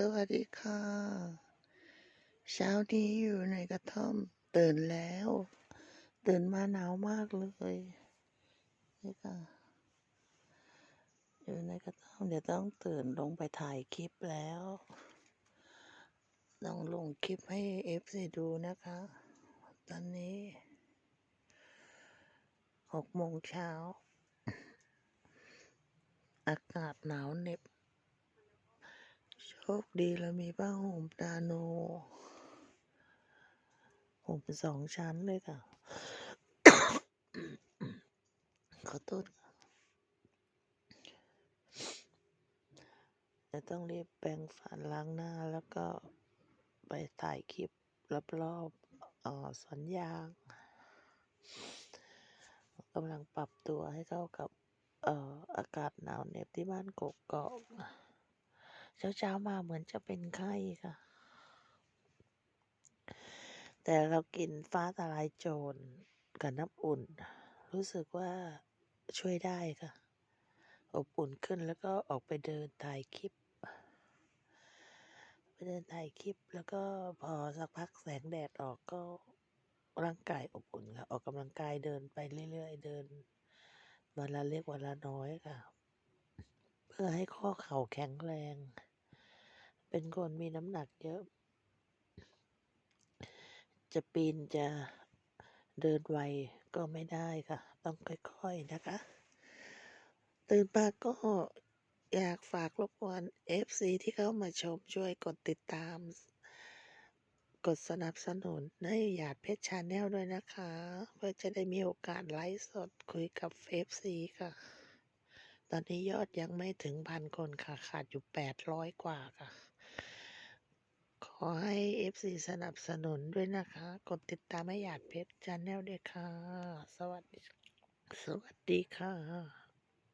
สวัสดีค่ะ เช้านี้อยู่ในกระท่อม ตื่นแล้ว ตื่นมาหนาวมากเลยนี่ค่ะอยู่ในกระท่อมเดี๋ยวต้องตื่นลงไปถ่ายคลิปแล้ว ต้องลงคลิปให้เอฟซีดูนะคะ ตอนนี้หกโมงเช้า อากาศหนาวเหน็บ คดีเรามีผ้าห่มดาโนห่มสองชั้นเลยค่ะ ขอโทษค่ะจะต้องรีบแปรงฟันล้างหน้าแล้วก็ไปถ่ายคลิปรอบๆเอ่อสวนยางกำลังปรับตัวให้เข้ากับอออากาศหนาวเหน็บที่บ้านกกอก เช้าเช้าๆมาเหมือนจะเป็นไข้ค่ะ แต่เรากินฟ้าทลายโจรกับน้ำอุ่น รู้สึกว่าช่วยได้ค่ะ อบอุ่นขึ้นแล้วก็ออกไปเดินถ่ายคลิป ไปเดินถ่ายคลิปแล้วก็พอสักพักแสงแดดออกก็ร่างกายอบอุ่นค่ะ ออกกำลังกายเดินไปเรื่อย ๆ เดินวันละเล็กวันละน้อยค่ะ เพื่อให้ข้อเข่าแข็งแรง เป็นคนมีน้ำหนักเยอะ จะปีนจะเดินไวก็ไม่ได้ค่ะ ต้องค่อย ๆ นะคะ ตื่นมาก็อยากฝากรบกวน FC ที่เข้ามาชมช่วยกดติดตาม กดสนับสนุนให้หยาดเพชรชาแนลด้วยนะคะ เพื่อจะได้มีโอกาสไลฟ์สดคุยกับ FC ค่ะ ตอนนี้ยอดยังไม่ถึงพันคนค่ะ ขาดอยู่ 800 กว่าค่ะ ขอให้ FC สนับสนุนด้วยนะคะ กดติดตามให้หยาดเพชรชาแนลด้วยค่ะ สวัสดี สวัสดีค่ะ